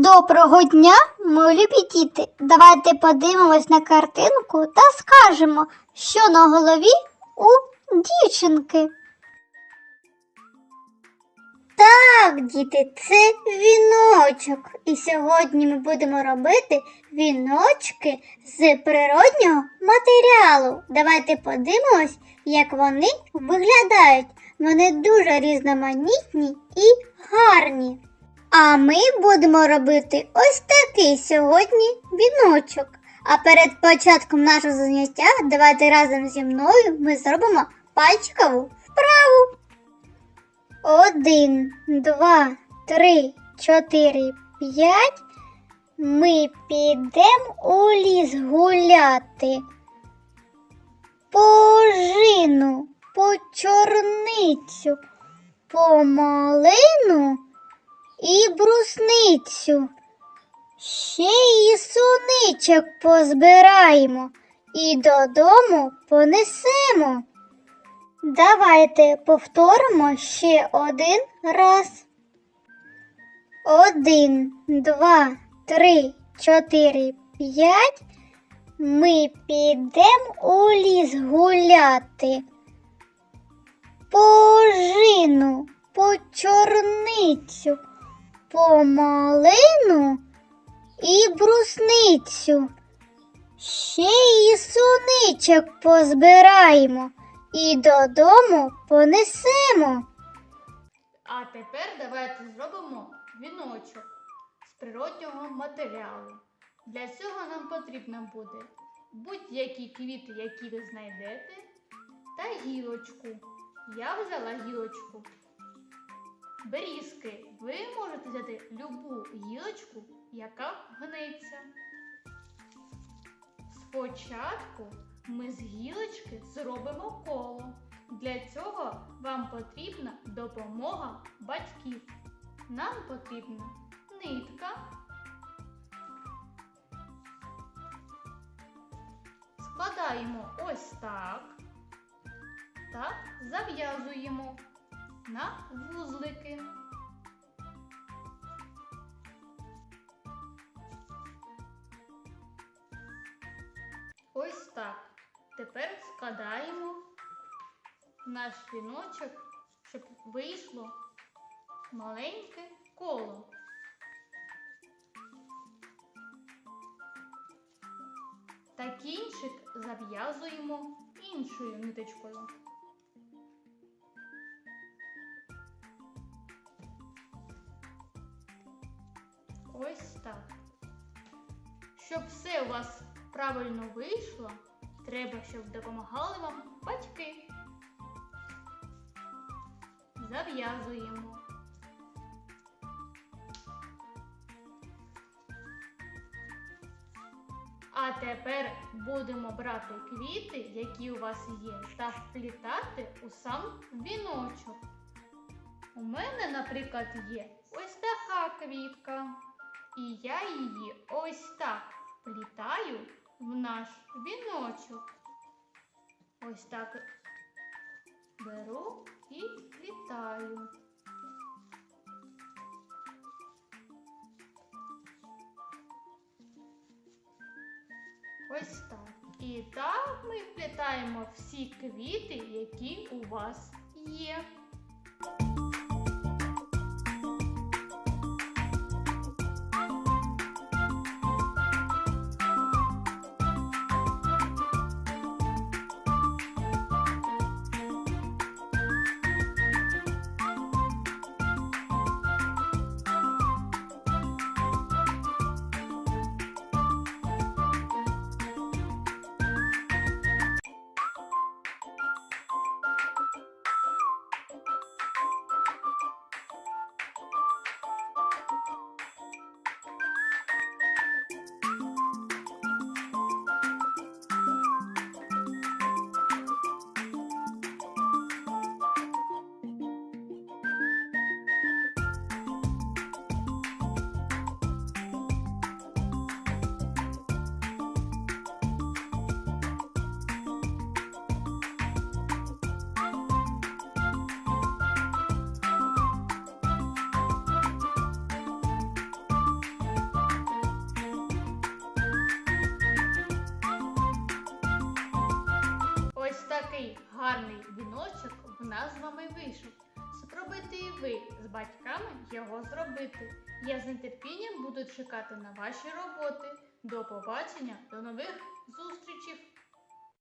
Доброго дня, любі діти. Давайте подивимось на картинку та скажемо, що на голові у дівчинки. Так, діти, це віночок. І сьогодні ми будемо робити віночки з природнього матеріалу. Давайте подивимось, як вони виглядають. Вони дуже різноманітні і гарні. А ми будемо робити ось такий сьогодні віночок. А перед початком нашого заняття давайте разом зі мною ми зробимо пальчикову вправу. Один, два, три, чотири, п'ять. Ми підемо у ліс гуляти. По жину, по чорницю, по малину і брусницю. Ще й суничок позбираємо і додому понесемо. Давайте повторимо ще один раз. Один, два, три, чотири, п'ять. Ми підемо у ліс гуляти. По жину, по чорницю, по малину і брусницю. Ще й суничок позбираємо і додому понесемо. А тепер давайте зробимо віночок з природнього матеріалу. Для цього нам потрібно буде будь-які квіти, які ви знайдете, та гілочку. Я взяла гілочку. Берізки. Ви можете взяти любу гілочку, яка гниться. Спочатку ми з гілочки зробимо коло. Для цього вам потрібна допомога батьків. Нам потрібна нитка, складаємо ось так та зав'язуємо на вузлики. Так. Тепер складаємо наш віночок, щоб вийшло маленьке коло. Та кінчик зав'язуємо іншою ниточкою. Ось так. Щоб все у вас правильно вийшло, треба, щоб допомагали вам батьки. Зав'язуємо. А тепер будемо брати квіти, які у вас є, та вплітати у сам віночок. У мене, наприклад, є ось така квітка. І я її ось так вплітаю в наш віночок. Ось так беру і вплітаю. Ось так. І так ми вплітаємо всі квіти, які у вас є. Гарний віночок в нас з вами вийшов. Спробуйте і ви з батьками його зробити. Я з нетерпінням буду чекати на ваші роботи. До побачення, до нових зустрічей!